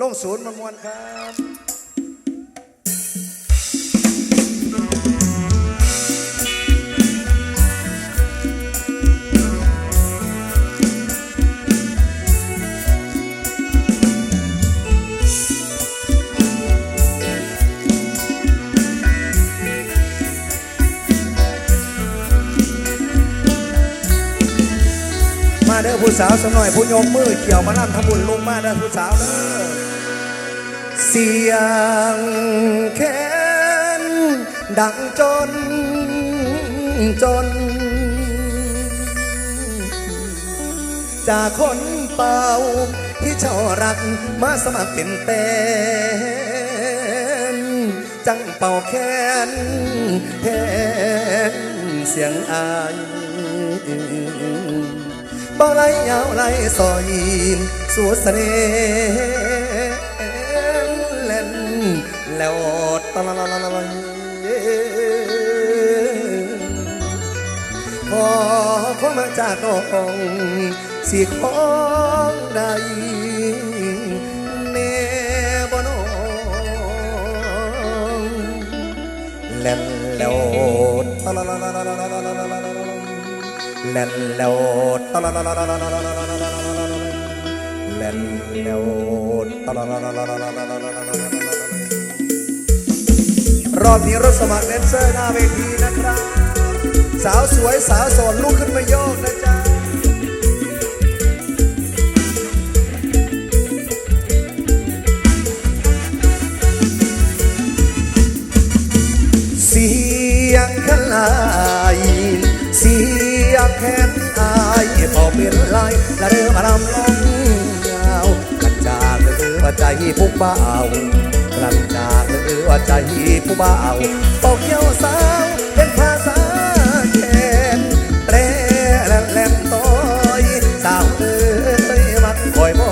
ลงศูนย์มวลครับ ผู้สาวสำหน่อยผู้ยกมือเขียวมาล่ำทำบุญลงมาด้ผู้สาวเด้อเสียงแค้นดังจนจน จากคนเป่าที่เจ้ารักมาสมัครเป็นแฟนจังเป่าแค้นแทนเสียงอาย บ่ไหลยาวไหลซอยสู่เสน่ห์เล่นแล้วตะละละละละขอขอมาจากน้องสิของใดแน่บ่น้องเล่นแล้วตะละละละละละละ แล่นแล้วตลอดแล่นแล้วตลอดรอบนี้รถสมัครแดนเซอร์หน้าเวทีนะครับ สาวสวยสาวสอนลูกขึ้นมาโยกนะจ๊ะเสียงกลาย แขนอายพอเป็นลายละเรือมาลำลงยาวกันจากเรือว่าใจผู้บ่าวกลั่นจากเรือว่าใจผู้บ่าวเป่าเขี้ยวสาวเป็นภาษาแขนแตรแลนแลนต้อยสาวเอ้ยมักคอยบ่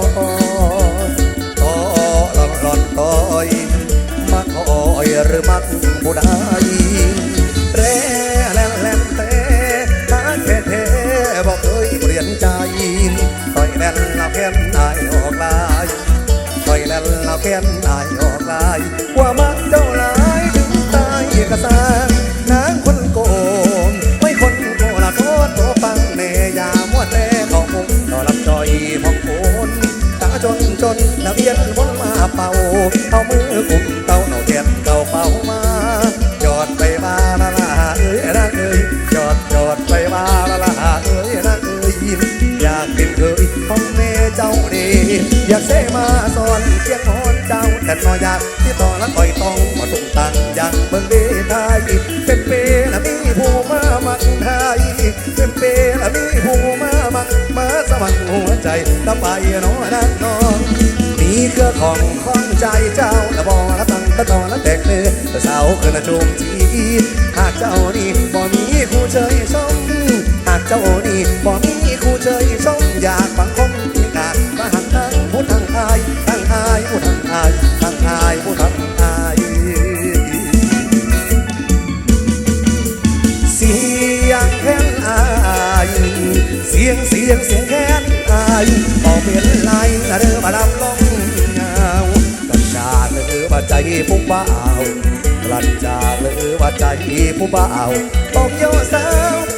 ต่อหลอนหลอนต้อยมักคอยหรือมัก นละเพียนอายออกลายต่อยแลนละเพียนอายออกลายว่ามักเจ้าหลายถึงตายกระสานนางคนโกงไม่คนโกละโทษโตฟังเนยามวดแลของมุงต่อรับจอยพองโอนตาจนจนนักเรียนวนมาเป่าเอามือกุม เจ้าดี อยากเสมาสอนเสียงหอนเจ้าแต่นอยอยากที่ต่อละคอยต้องมาตุ้งตังอยางเบิ่งเดทยเป็นเปละมีผู้มามักไทยเป็นเปละมีผู้มามักมาสมัครหัวใจตะไปน้อนักน้องมีเครือของข้องใจเจ้าละบอละตั้งตะตอละแตกเนื้อสาวคือละโจมจีหากเจ้านี่บ่มีคู่เชยชมหากเจ้านี่บ่มีคู่เชยชมอยากบังคม มีการมาหักทางผู้ทางอายทางอายผู้ทางอายทางอายผู้ทางอายเสียงแค้นอายเสียงเสียงเสียงแค้นอายบอกเป็นไรเด้อมาดำลงเงากันจากเลยว่าใจผู้บ่าวกลั่นจากเลยว่าใจผู้บ่าวบอกเยาสาว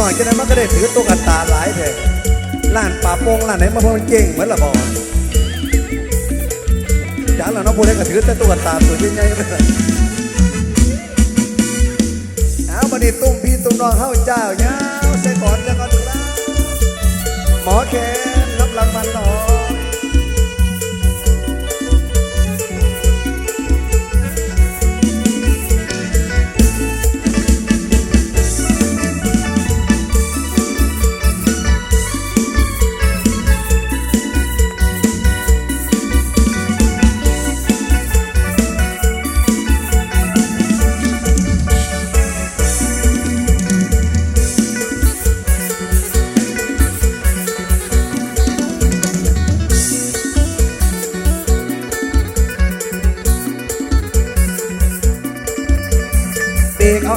น่อยจะได้มันก็ได้ถือตัวกันตาหลายเถอะล้านป่าโปงล้านไหนมาพอมันเก่งเหมือนละบอกจ้าเราน้องพูดให้ก็ถือแต่ตัวตาตัวใหญ่ๆเลยเอาบันนี้ตุ้มพี่ตุ้มน้องเข้าเจ้ายาวเสก่อนเดี๋ยวก่อนครับหมอแคนรับรางวัลน้อ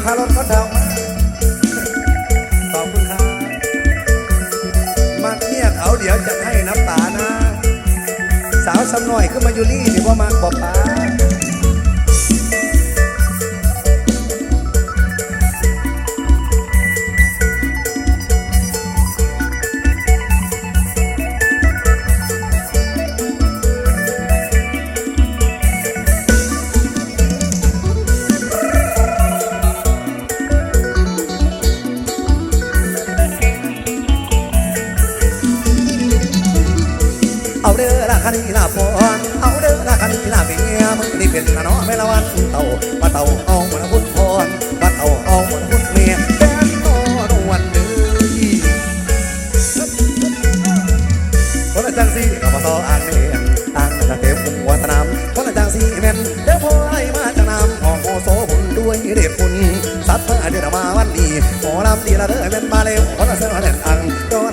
คารถก็ดาวมาขอบคุณครับมักเนี่ยเขาเดี๋ยวจะให้น้ำตานะ สาวสำหน่อยขึ้นมาอยู่รี่หรือว่ามาบอกป้า คันนี่ละพรเอาเด้อละคันนี่ละเมียมึงนี่เป็นละเนาะแม่ละวันเต่ามาเต่าเอาหมือนหุ่นพรมาเต่าเอาหมือนหุ่นเมียแฟนโตนวันเด้อคนละจังสีก็มาต่ออ่างเมียนอ่างนั่นก็เก็บหัวสนามคนละจังสีแม่นเด้อพอไอ้มาจากน้ำของโอโซบุญด้วยเด็ดบุญสัตว์เพื่อเดือมาวันนี้หมอลำดีละเด้อแม่นมาเร็วคนละเสื้อแน่นอังก็นั้นเด้อน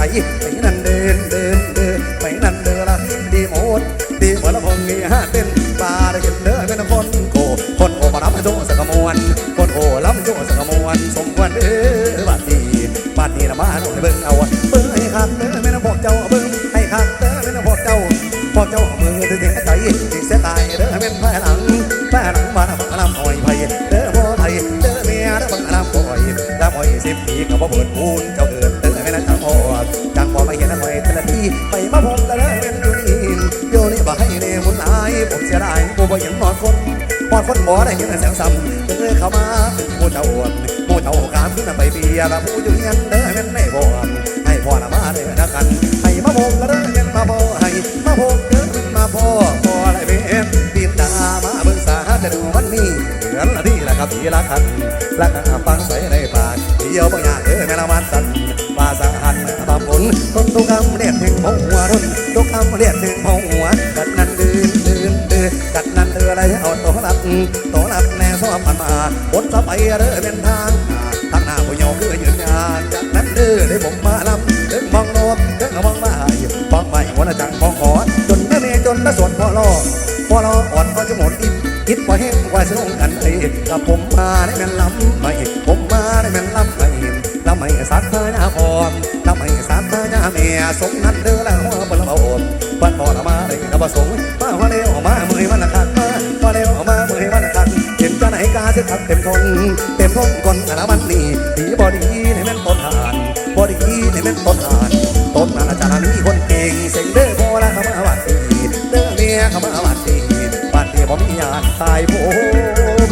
ใจไปนั่นเดินเดินเดินไปนั่นเดินละดีหมดดีหมดละพงนี่ฮะเต้นปลาได้เห็นเดินเป็นคนโกคนโอมารับโจสกมวนคนโอรับโจสกมวนสมควรเด้อบัดนี้บัดนี้ละมาหน่อยเบิ่งเอาเบิ่งให้คักเด้อแม่น้ำพวกเจ้าเบิ่งให้คักเด้อแม่น้ำพวกเจ้าพวกเจ้ามือถึงใจสิเสียตายเด้อเป็นแพ้หลังแพ้หลังมาบังลำหอยไผเด้อพ่อไทยเด้อเมียเด้อบังลำหอยลำหอยสิบปีก็บ่เปิดพูน คนบ่ได้เห็นแสงซ้ำเด้อเข้ามาผู้เจ้าผู้เจ้าการขึ้นไปเบียร์ละผู้อยู่เฮียนเด้อแม่นไม่บ่ให้พ่อละมาเด้อนะกันให้มาผมละเด้อแม่นมาบ่ให้มาผมเด้อมาพ่อพ่อไรเป็นปีนตามาเบิ่งสาจะดูวันนี้เดือนละที่ละครับทีละคันละกันฟังใส่ในปากเดียวบ่อยากเด้อแม่ละมันสันว่าสาหันตามผลต้นทุกคำเรียกถึงหัวรุ่นทุกคำเรียกถึง ตัวรับตัวรับแน่ซ้อมมันมาบนสะไปเด้อเป็นทางทางหน้าผู้ยาว์คือยืนยานจากนั้นเด้อได้ผมมาลำถึงมองโลกถึงมองมาฟังใหม่หัวหน้าจังมองขอจนแม่เมจนน่ะสวนพ่อรอพ่อรออ่อนก็จะหมดอิดอิดพอแห้งกว่าจะลงกันไอ้กับผมมาได้แม่นลำไม่ผมมาได้แม่นลำไม่ลำไม่สักเธอหน้าพร้อมลำไม่สักเธอหน้าเมียสมนั้นเด้อแล้วหัวบนละโอนบ้านพ่อละมาได้กระประสงค์มาหัวเร็วมาเมื่อยมันละคักม จะไหนกาจะทักเต็มทนเต็มทนก่อนละมันนี่ดีบอดีในแม่นต้นหานบอดีในแม่นต้นหานต้นนาจารย์มีคนเก่งเสียงเด้อพอละขมาวัดดีเด้อเมียขมาวัดดีบ้านเดียวผมมีญาติตายผม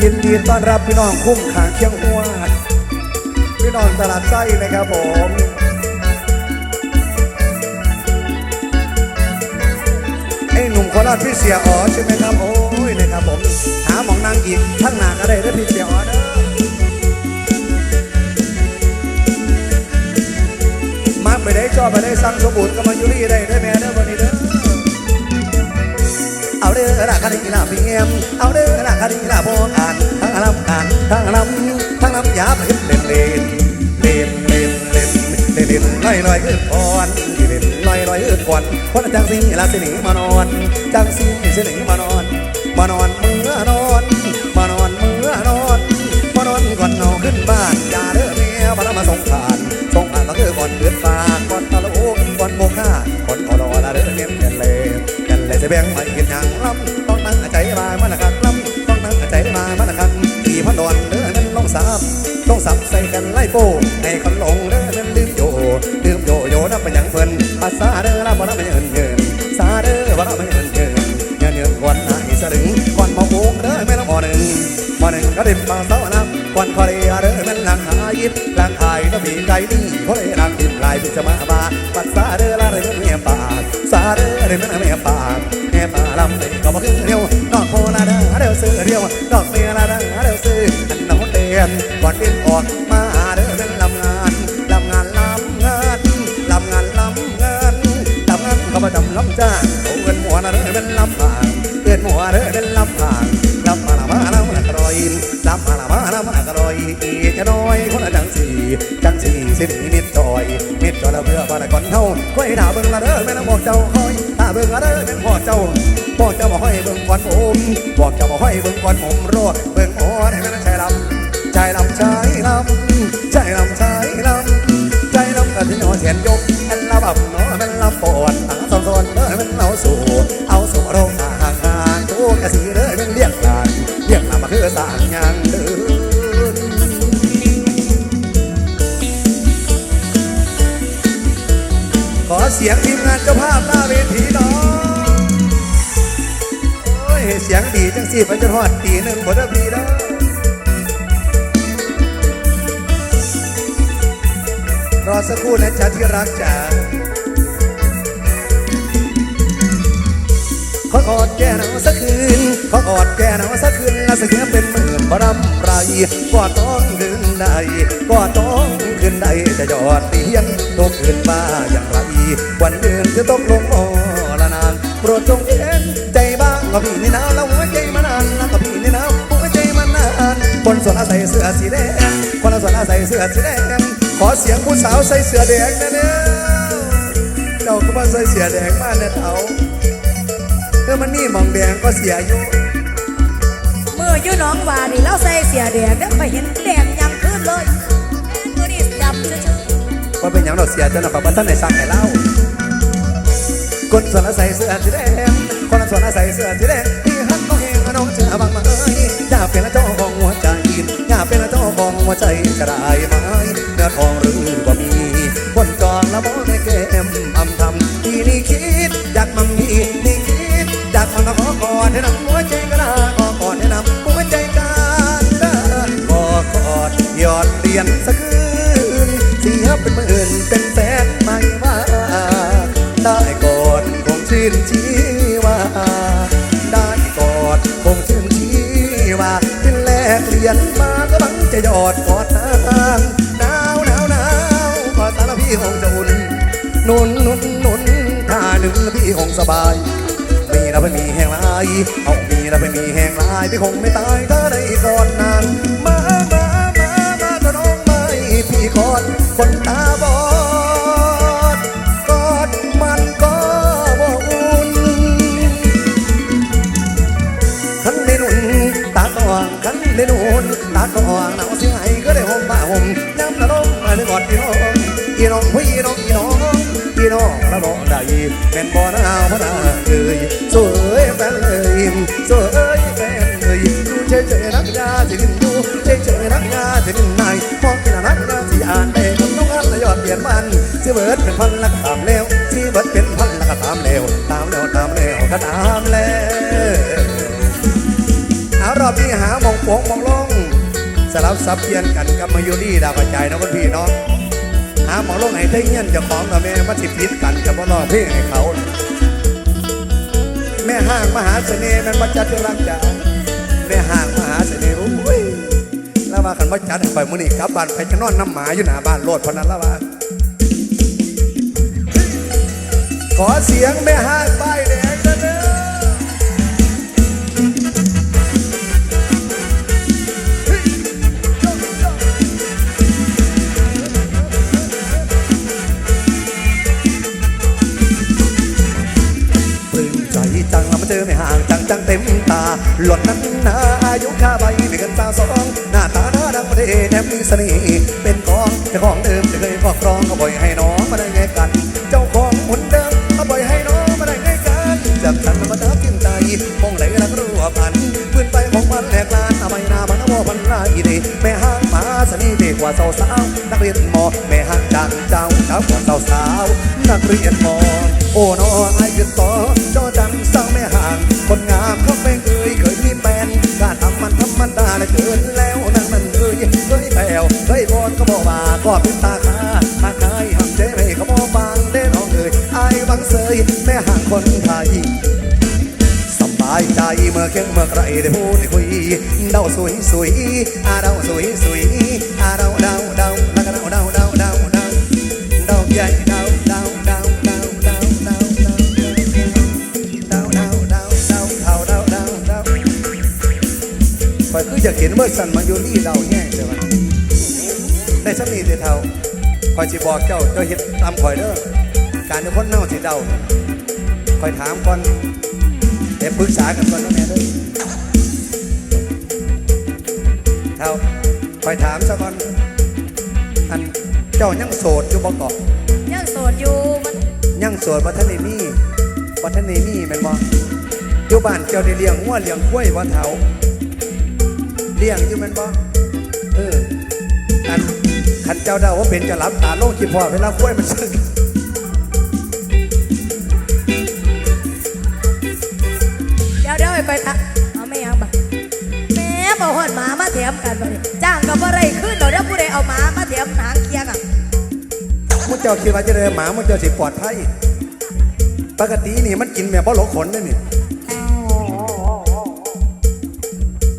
ยินดีต้อนรับพี่น้องคุ้มขางเคียงหัวดพี่น้องตลาดไส้นะครับผมไอ้หนุ่มโคราชพี่เสียอ๋อใช่ไหมครับโอ้ นะครับผม หาหมองนางอีช่างหนากอะไรได้พี่เจียวเด้อมาไปได้ชอบไปได้สร้างสมบูรณ์ก็มาอยู่รีได้ได้แม่เด้อวันนี้เด้อเอาเด้อละคดีละพี่เอ็มเอาเด้อละคดีละพ่อ่านทั้งลำอ่านทั้งลำทั้งลำยาเป็นเล่นเล่นเล่นเล่นเล่นเล่นเล่นลอยลอยขึ้นอ่อนเล่นลอยลอยขึ้นก่อนคนจังสิละสิหงมานอนจังสิสิหงมานอน มานอนเมื่อนอนมานอนเมื่อนอนมานอนก่อนนอนขึ้นบ้านอย่าเด้อเมียมาล้วมาส่งผ่านส่งผ่านก็คือก่อนเดือดฟ้าก่อนตะโลกก่อนโมฆะก่อนขอรอละเด้อเนียนกันเลยกันเลยจะแบ่งไม่กินอย่างลำต้องนั่งใจมามันละกันลำต้องนั่งใจมามันละกันตีพันดอนเด้อมันลงสาบต้องสับใส่กันไล่โป้ให้คนหลงเด้อมันลื ดิบมาเสานับก่อนพอเรียเด้อมันหลังหายิดหลังหายก็มีใจดีพอเรียหลังดิบลายพิจมาบาภาษาเด้อละเด้อเมียปากสาเด้อเด้อมันเมียปากแม่ปาลำเลยก็บ่คือเดียวดอกโพละเด้อเด้อซื้อเดียวดอกเมียละเด้อเด้อซื้ออันน้องเตียนก่อนบินออกมาเด้อเป็นลำงานลำงานลำงานลำงานลำงานลำงานก็มาดำลำจ้าง มิดจอระเบื่อบ้านก่อนเท่าไว้ดาเบิ่งละเด้อแม่น้ำบอกเจ้าคอยตาเบิ่งละไรเป็นพ่อเจ้าบอกเจ้าบอกให้เบิ่งก่อนผมบอกเจ้าบอกให้เบิ่งก่อนผมรอเบิ่งอ่อนให้มันใจลำใจลำใจ ภาพหน้าเวทีหน่อยโอ้ยเสียงดีจังสิไปจนฮอดตีหนึ่งบนพีแล้วรอสักครู่นะจ๊ะที่รักจ๋าขอกอดแก้หนาวสักคืน ขอกอดแก้หนาวสักคืนและสักคืนเป็นหมื่นบรำไรกอดต้องคืนใดกอดต้อง คืนใดจะยอดเตียนตกคืนมาอย่างไรวันเดือนจะตกลงมอละนางโปรดจงเห็นใจบ้างก็พี่นี่นะแล้วหัวใจมานานแล้วก็พี่นี่นะหัวใจมานานคนส่วนอาศัยเสื้อสีแดงคนส่วนอาศัยเสื้อสีแดงขอเสียงผู้สาวใส่เสื้อแดงนะเนี่ยเจ้าก็มาใส่เสื้อแดงมาเนี่ยเถาเออมันนี่มองแดงก็เสียอยู่มืออยู่น้องวานี่เราใส่เสียแดงเด้อไปเห็นแดงยังขึ้นเลย ว่าเป็นอย่างเราเสียจนเราขอบัท่านในสั่งให้เล่าคนส่วนอาศัยเสื้อสีแดงคนส่วนอาศัยเสื้อสีแดงที่ฮักก็เฮงน้องเจอบังมาเอ้ยอยากเป็นเจ้าของหัวใจอยากเป็นเจ้าของหัวใจจะได้ไหมเนื้อทองหรือว่ามีคนจองแล้วมองในแก้มอำทำที่นี่คิดอยากมั่งมีนี่คิดอยากมันมาขอกอดให้นำหัวใจก็ได้ขอกอดให้นำหัวใจกันขอกอดยอดเรียนสักคืน ยเป็นหมื่นเป็นแสนไม่ว่าได้กอดคงชื่นชีว่าได้กอดคงชื่นชีว่าเป็นแลกเหรียญมาก็บังจะยอดกอดนางหนาวหนาวหนาวกอดตาลพี่คงจะอุ่นนุนนุนนุนถ้าหนึ่งพี่คงสบายมีแล้วไม่มีแห้งลายเอามีแล้วไม่มีแห้งลายพี่คงไม่ตายถ้าได้กอดนางมามามามาก็น้องไม่พี่กอด คนตาบอดกอดมันก็บ่อุ่นขันได้หนุนตาตองขันได้หนุนตาตองหนาวเสียงไห้ก็ได้ห่มผ้าห่มย้ำกระลงมาได้กอดพี่น้องพี่น้องพี่น้องพี่น้องพี่น้องระบอกได้เป็นบ่หนาวบ่หนาเอ่ยสวยแฟนเอ่ยสวยแฟนเอ่ยดูเฉยเฉยๆนักยาสิลินดูเฉยเฉยๆนักยาสิลินายมองกินนักย นและยอดเปลี่ยนมันสิเบิดเป็นพันล้วก็ตามแล้วสิเบิดเป็นพันล้วก็ตามแล้วตามแล้วตามแล้วก็ตามแล้วเอารอบนี้หามองโป่งมองลงสลับสับเปลี่ยนกันกับมายูรี่ดาวกระจายนะคุณพี่เนาะหาหมองลงให้ได้เงี้ยนจะของกับแม่มาสิพิษกันจะมาลองเพลงให้เขา แม่ห้างมหาเสน่ห์มันมาจัดที่รักจ๋าแม่ห้างมหาเสน่ห์อุ้ยแล้วมาขันมาจัดไปมื้อนี้กลับบ้านไปจะนอนน้ำหมาอยู่หน้าบ้านโลดพนั้นแล้วว่า ขอเสียงแม่ห้างป้ายแดงนะเด้อปลื้มใจจังล้วมาเจอไม่ห่างจังจังเต็มตา หล่อนนั้นนาอายุข้าใบไม่เกินสาวสองหน้าตาหน้าดังประเทศแถมมีเสน่ห์เป็นของเจ้าของเดิมจะเคยครอบครองก็บ่อยให้น้องมาได้ไงกัน ไหนรักรู้ว่าพันปืนไปของมันแหลกลานเอาไปหน้ามันว่าพันลายดีแม่ห้างมาสนีเด็กกว่าสาวสาวนักเรียนมอแม่ห้างจังเจ้าเจ้ากว่าสาวสาวนักเรียนมอโอ้น้อไอ้คือต่อจอจันสางแม่ห่าง คนงามเขาไม่เคยเคยมีแฟนการทำมันธรรมดาเลยเกินแล้วนั่นมันเคยเคยแปวเคยบอนก็บอกว่าก็เป็นตาคาหากใครทำเจ๊ไม่เขาบอกฟังเด้น้องเอ่ยไอ้บังเซยแม่ห่างคนไทย ใจเมื่อเคียงเมื่อใครได้พูดคุยเดาสวยสวยอาเดาสวยสวยอาเดาเดาเดาแล้วก็เดาเดาเดาเดาเดาเดาใหญ่เดาเดาเดาเดาเดาเดาเดาเดาเดาเดาเดาเดาเดาเดาเดาคอยคืออยากเห็นเมื่อสันมาอยู่นี่เดาแย่ใช่ไหมได้สมีเดียเท่าคอยสิบอกเจ้าเจ้าเห็ดตามคอยเด้อการที่คนเน่าสิเดาคอยถามก่อน ดี๋ยวปรึกษากันก่อนนะแม่เด้อเท่าคอยถามซะก่อนอันเจ้ายังโสดอยู่บ่เกาะยังโสดอยู่มันยังโสดบ่ทันได้มีบ่ทันได้มีแม่นบ่อยู่บ้านเจ้าได้เลี้ยงวัวเลี้ยงกล้วยบ่เฒ่าเลี้ยงอยู่แม่นบ่เอออันคันเจ้าเดาว่าเป็นจะรับตาโลกที่พ่อเวลากล้วยมันสึก ไปตะเอาไม่ยังบ่แม่บอกหอดหมามาแถมกันบ่ดิจ้างกับอะไรขึ้นเดี๋ยวเดี๋ยวผู้ใดเอาหมามาแถมหางเคียงอะมุเจ้าคิดว่าจะได้หมามุเจ้าสิปลอดภัยปกตินี่มันกินแม่บ่หลกขนเด้นี่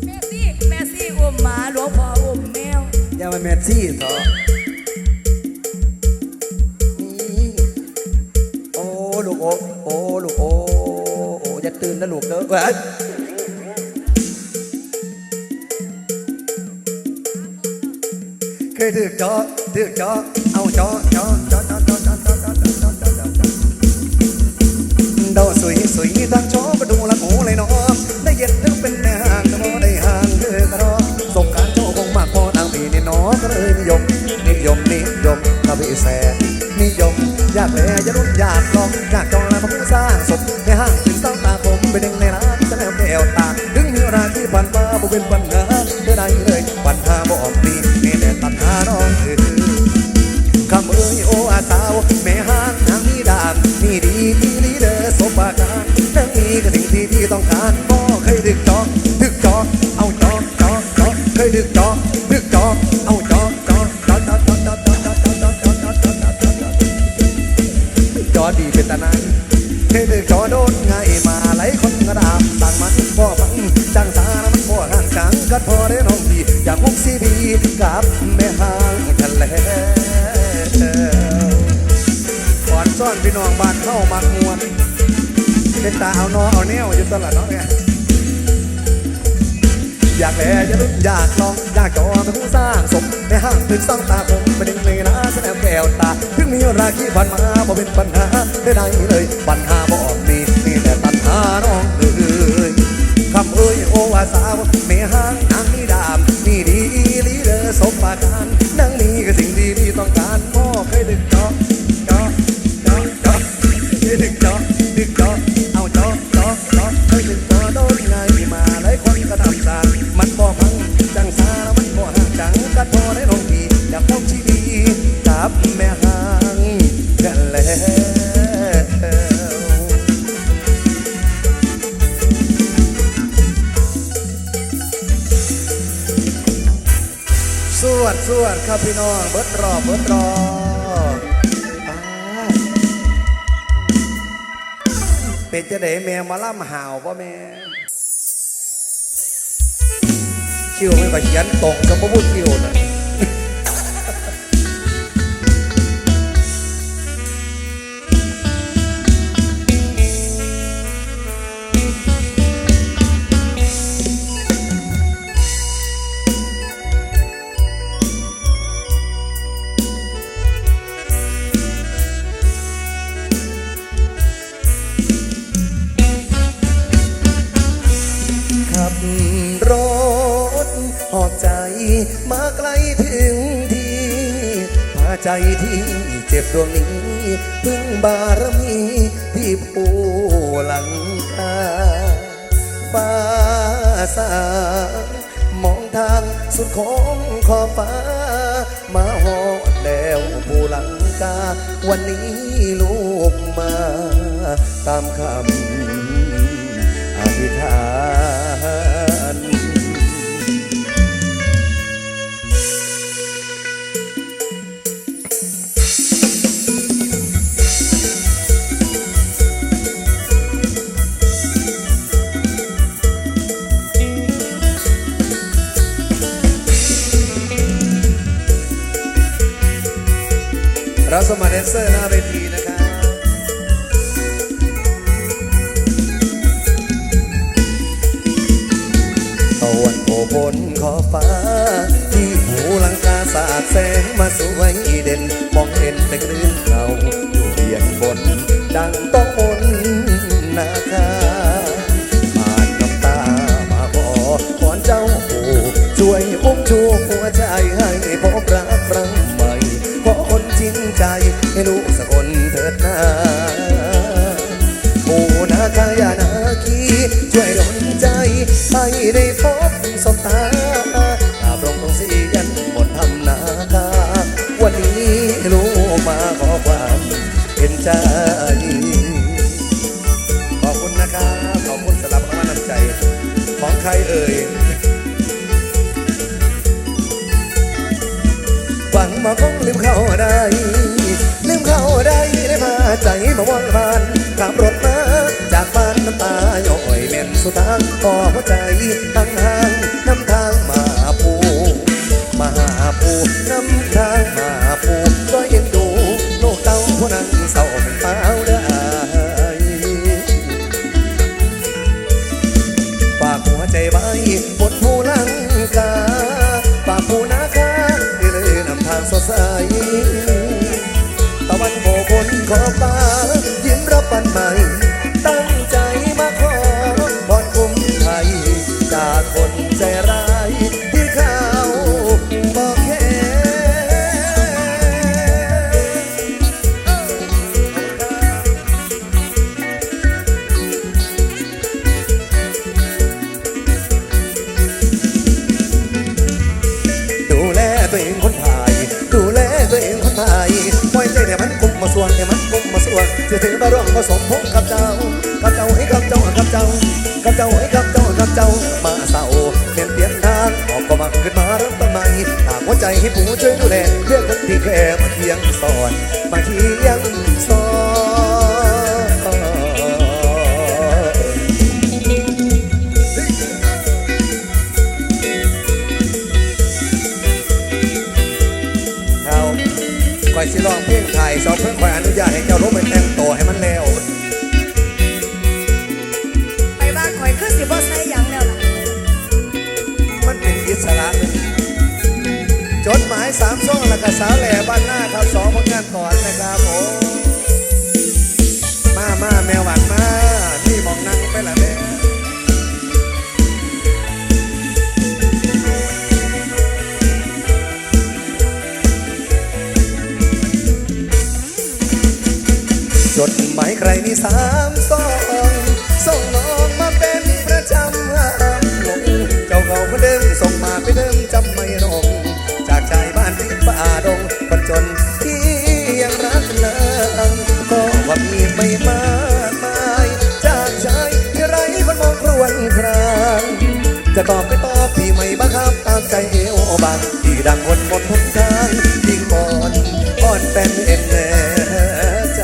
แม่ซี่แม่ซี่อุ้มหมาหลวงพ่ออุ้มแมวอย่ามาแมนซี่เถอะ นะลูกเด้อเว้ยเคยถือจอถือจอเอาจอจอจอจอจอจอจอจอจอจอจอจอจอดอสวยสวยทางชอประดูละโอ้เลยเนาะได้เย็นถึงเป็นแม่ห่างแต่บ่ได้ห่างเธอกระรอสงการโชคงมากพอนางปีนี่เนาะก็เลยนิยมนิยมนิยมทวีแสนนิยมอยากแลอยากรุ่นอยากลองอยากจองแล้วมาผู้สร้างศพในห้างถึงต ไปดึงในร้านจะแล้วแก้วตาถึงมีราที่ผ่านมาบ่เป็นปัญหาเด้อได้เลยปัญหาบ่ออกปีมีแต่ตัณหาน้องคือคำเอ้ยโอ้อาสาว แม่ห้างนางมีดานมีดีที่ลีเดอร์สมปรารนานั่งมีก็สิ่งที่พี่ต้องการบ่เคยดึกจอกดึกจอกเอาจอกจอกจอกเคยดึกจอก มาไหลคนกระดาบต่างมันพ่อฟังจังสารมันพ่อห่างจังกัดพอได้น้องพี่อยากมุกซีบีกับแม่ห้างทะเลก่อนซ่อนพี่น้องบ้านเข้ามักมวนเป็นตาเอานอเอาแนวอยู่ตลอดเนาะเนี่ยอยากแลอยากรุ่นอยากลอง อยากจอเป็นผู้สร้างสมในห้างถึงสองตาผมไม่ได้เลยนะแสดงแก้วตาถึงมีราคีผ่านมาบ่เป็นปัญหาได้ได้เลยปัญหาบ่ หาน้องเอ้ยคำเอ้ยโอวาสาวไม่ห้างนางนี่ดาม นี่ดีลีเดอร์สมปรารนานั่งนี่ก็สิ่งที่พี่ต้องการ วดครับพี่น้องเบิดรอบเบิดรอบเป็นจะได้แมวมาล่ำห่าวป่ะแม่คิวไม่ก็เขียนตรงกับพูดคิวนะ จ็บดวงนี้พึ่งบารมีที่ปูหลังคาฟ้าสางมองทางสุดของขอบฟ้า มาหอดแล้วผู้หลังกา วันนี้ลูกมา ตามคำอธิษฐาน ราสมัคดนเซอร์หน้าเวทีนะครับตะวันโผล่บนขอฟ้า ที่หูลังกาสาดแสงมาสวยเด่น มองเห็นแต่คลื่นเขาอยู่เบียงบน ดังต้องมนนาคาผ่านน้ำตามาขอขอนเจ้าโอช่วยอุ้มชูหัวใจให้ ใจให้ลูกสักคนเถิดนาโอ้นาคายานาคีช่วยดลใจให้ได้พบสบตาตาปรงตรงสียันบนทำนาคาวันนี้ลูกมาขอความเห็นใจขอบคุณนะครับขอบคุณสำหรับรางวัลน้ำใจ ของใครเอ่ยหวังมาคงลืมเขาได้ ใจมาวนวานขับรถมาจากบ้านน้ำตาย่อยแม่นสุดทางพอหัวใจทางห่าง แลเรื่องคนที่แค่มาเที่ยงสอน มาเที่ยงสอนเอาก่อยสิลองเพลงไทยสองเพื่อนคอยอนุญาตให้เจ้ารู้ไปแต่งตัวให้มันแล้ามช่องแล้วก็สาวแหล่บ้านหน้าครับสองผลงานก่อนนะครับผมมามาแมวหวานมานี่มองนั่งไปละแม่จดหมายใครมีสามซองส่งน้องมาเป็นประจำหลงเจ้าเขาเดิมส่งมาไปเดิมจำ จะตอบไปตอบพี่ไม่บังคับตามใจเอวบางที่ดังคนหมดทุกทางยิ่งบอนอ่อนเป็นเอ็นแน่ใจ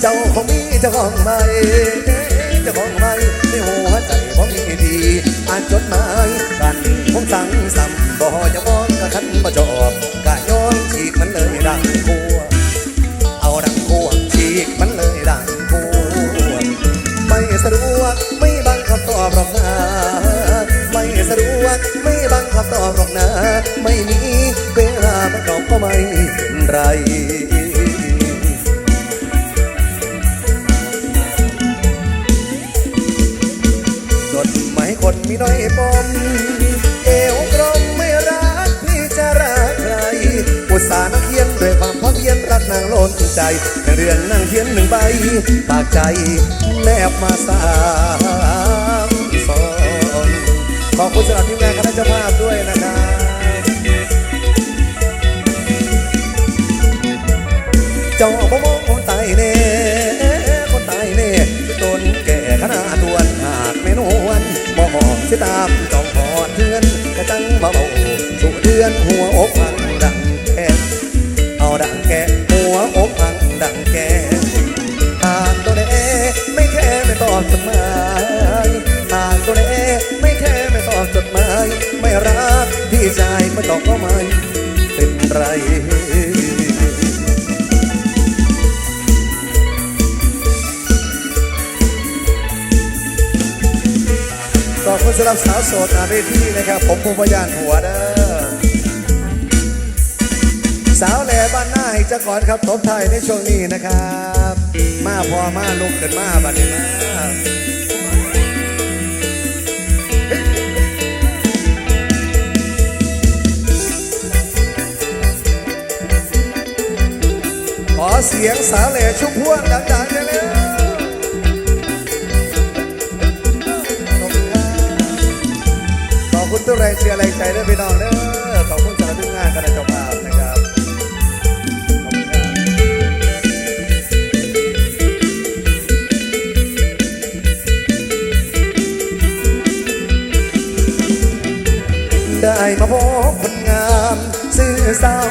เจ้าของมีเจ้าของใหม่เจ้าของใหม่ในหัวใจผมมีดีอ่านจดหมายกันผมสั่งซ้ำบ่จะมองกะคันมาจอบ สะดวกไม่บังคับตอบหรอกนะ ไม่มีเวลามันตอบก็ไม่เป็นไรจดหมายคนมีน้อยปมเอวกลมไม่รักพี่จะรักใครอุตส่าห์นักเขียนด้วยความพอเพียรรักนางโลนใจเรือนนั่งเขียนหนึ่งใบปากใจแนบมาสา คุณสำหรับทีมงานคณะเจ้าภาพด้วยนะครับเจ้าบ่มองคนตายเน่คนตายเน่สิตนแก่ขนาดวนหากไม่นวลบ่หอกสิตามจ้องพอดเทือนกระจังเบาสุเดือนหัวอกพังดังแก่เอาดังแก่หัวอกพังดังแก่หากตัวเดไม่แค่ไม่ตอบจดหมายหากตัวเดไม่ายไม่รักพี่ชายไม่ตอบก็ไม่เป็นไรขอบคุณสำหรับสาวโสดหนาเวทีนะครับ ผมภูมิพยานหัวเด้อสาวแหล่บ้านหน้าให้จ้าก่อนครับทบไทยในช่วงนี้นะครับ มาพอมาลุกขึ้นมาบัดนี้มา เสียงสาวเหล่ชุมพวงดังๆเลยเร็วขอบคุณครับขอบคุณทุกแรงเชียร์แรงใจด้วยพี่น้องเด้อขอบคุณสำหรับทุกงานคณะเจ้าภาพนะครับขอบคุณครับได้มาพบคนงาม ซื้อสาว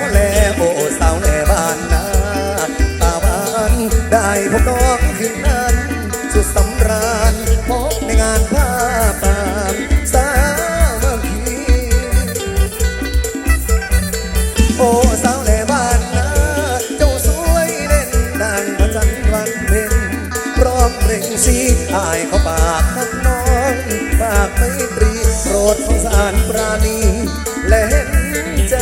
านปราณีและเห็นใจ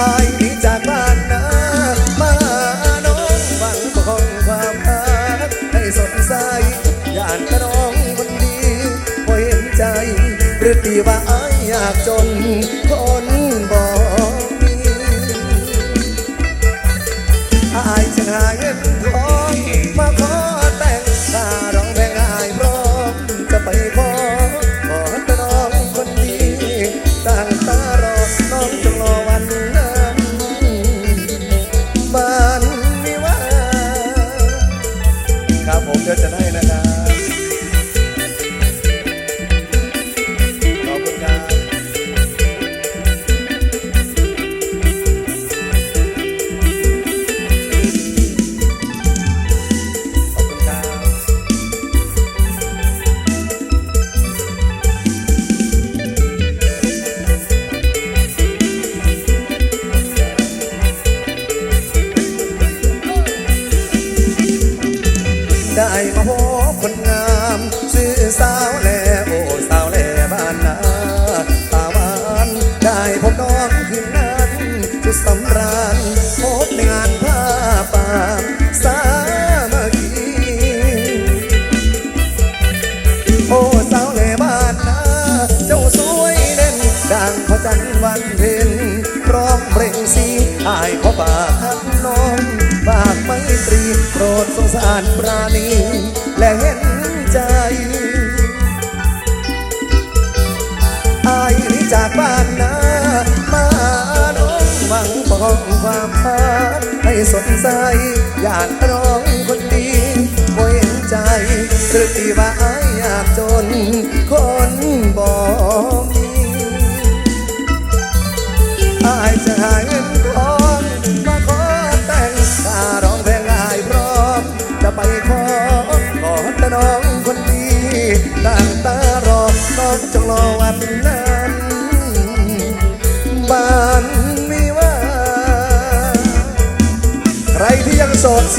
อายนีจากบ้านนามาน้องหวังของความรักให้สดใสอย่านกระน้องคนดีพอเห็นใจหรือตีว่าอายอยากจนคน มาพบคนงามชื่อสาวแลโอ้สาวแลบ้านนาตาหวานได้พบน้องคืนนั้นสุดสำราญพบในงานผ้าป่าสามัคคีโอ้สาวแหล่บ้านนาเจ้าสวยเด่นดังพระจันทร์วันเพ็ญร้องเพลงสีอายขอฝาก ตรีโปรดสงสารปราณีและเห็นใจอายหนีจากบ้านนามาหน้องหวังปองความพักให้สดใสอยากน้องคนดีบ่เห็นใจหรือที่ว่าอายอยากจนคนบ่มีอายจะหาเงินท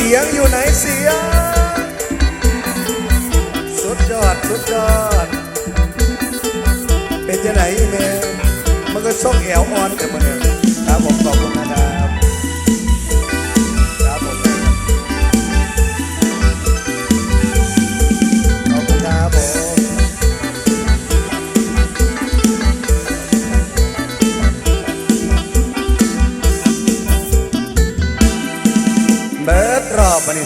สดเสียงอยู่ไหนเสียง สุดยอด สุดยอด เป็นยังไงแม่มันก็ส่งแอวอ่อนกันมาเนี่ย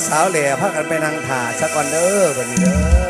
สาวเหล่พากันไปนางถาสักก่อนเด้อวันนี้เด้อ